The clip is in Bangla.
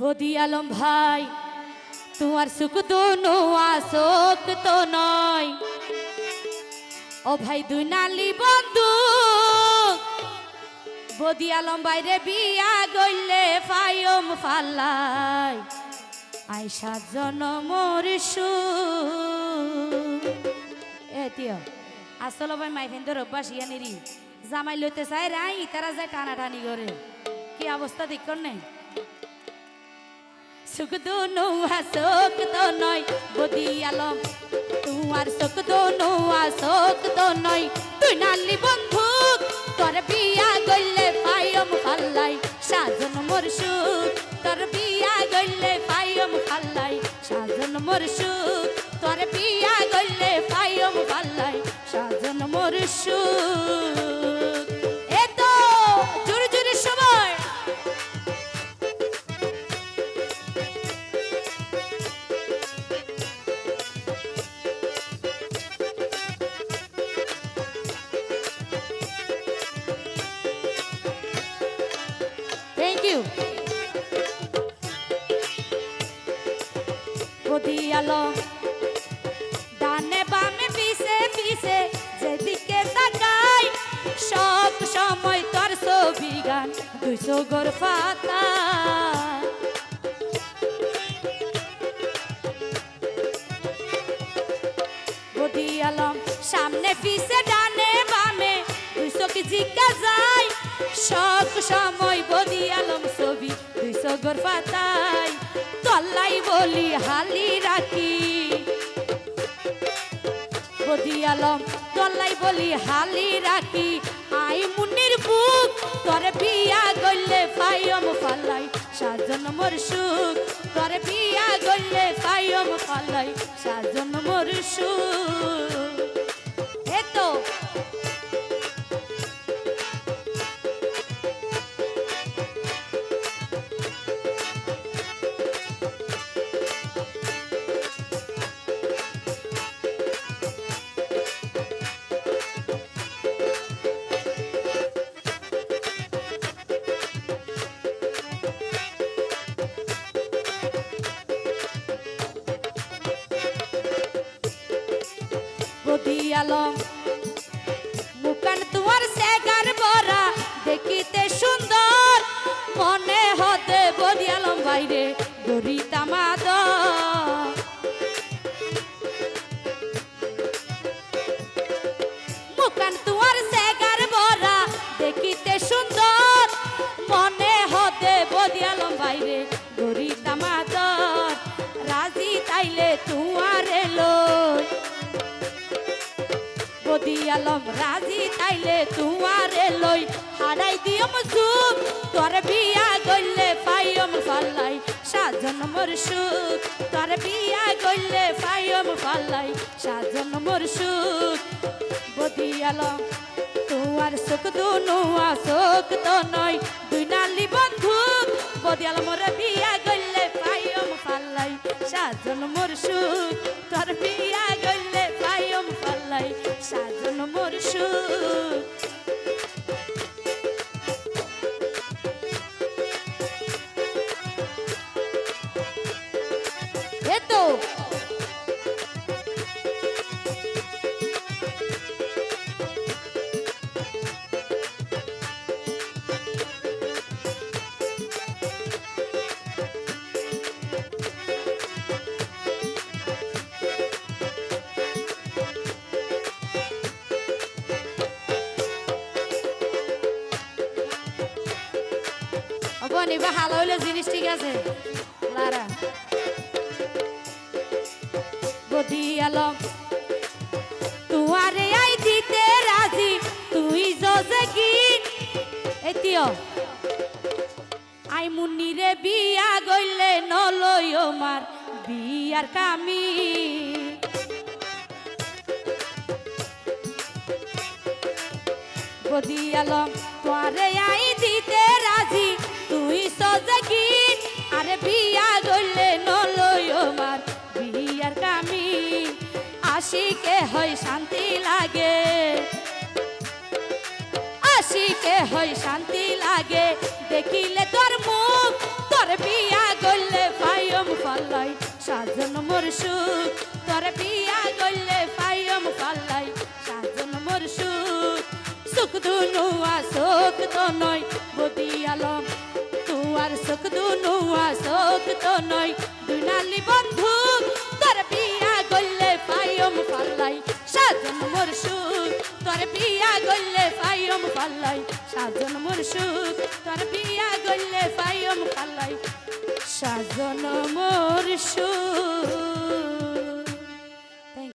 বদি আলম ভাই, তোমার সুখ তো নোয়া শোক তো নয়। ও ভাই দুই নালি বন্ধু, বদি আলম বাইরে বিয়া গইলে ফায়ম ফাল্লাই আই সাত জনমর এতিয় আসল ভাই মাই ফেন্দর অভ্যাস ইয়ানিরি জামাই লইতে চাই রাই, তারা যায় টানাটানি করে। কি অবস্থা দেখুন নেই সুখ দোনো শোক তো নয়, বদি আলম। তোমার শোক দোনো শোক তো নয়। তুই নালি বন্ধু, তোর বিয়া গইলে পায়ম ফাল্লাই সাজন মোর সুখ, তোর বিয়া গইলে পায়ম ফাল্লাই সাজন মোর সুখ, তোর বিয়া গইলে পায়ম ফাল্লাই থ্যাংক ইউ আলো ডানে বামে পিছে পিছে যেদিকে তাকাই সব সময় তোর ছবি গান দুইশো গোর ফাতা আলম সামনে পিছে ডানে বামে দুইশো কি যায় সব সময় বদি আলম ছবি, দুইশো গোর পাতাই তল্লাই বলি হালি রাখি। বদি আলম, তল্লাই বলি হালি রাখি। আই মুনির বুক, তোর বিয়া গইলে ফাইয়ম ফালাই সাজন মোর সুখ, তোর বিয়া গইলে ফাইয়ম ফালাই সাজন মোর সুখ। আলম মুকান তোমার সেগার বরা দেখিতে সুন্দর। মনে হতে আলম বাইরে দরিতা তামাদ বদি আলম, রাজি তাইলে তুয়ারে লই। হারাই দিয়ম সুখ, তোর বিয়া গইলে পাইয়ম ফাল্লাই সাজন মোর সুখ, তোর বিয়া গইলে পাইয়ম ফাল্লাই সাজন মোর সুখ, বদি আলম, তোমার সুখ দুনুয়া সুখ তো নয়। দুই নালি বন্ধু, বদি আলম মোর বিয়া গইলে পাইয়ম ফাল্লাই সাজন মোর সুখ, তোর বিয়া বনি বা হইলে জিনিস ঠিক আছে লারা আলম তুয়ারে আই দিতে রাজি তুই এতিও আই বিয়া গইলে নলই মার বিয়ার কামি বদি আলম তোরে আই দিতে রাজি আশিকে হয় শান্তি লাগে। আশিকে হয় শান্তি লাগে। দেখিলে তোর মুখ, তোর বিয়া গল পাল্লাই সাজন মোর সুখ। তোর বিয়া গইলে পাইম পাল্লাই সাজন মোর সুখ। সুখ দুনুয়া, সুখ তো নয়, বদি আলম। তুয়ার সুখ দুনুয়া, সুখ তো নয়, দুই নালি বন্ধু সাজন মোর সুখ তোর বিয়া গলে পাইম পাল্লাই। সাজন মোর সুখ তোর বিয়া গলে পাইম পাল্লাই। সাজন মোর সুখ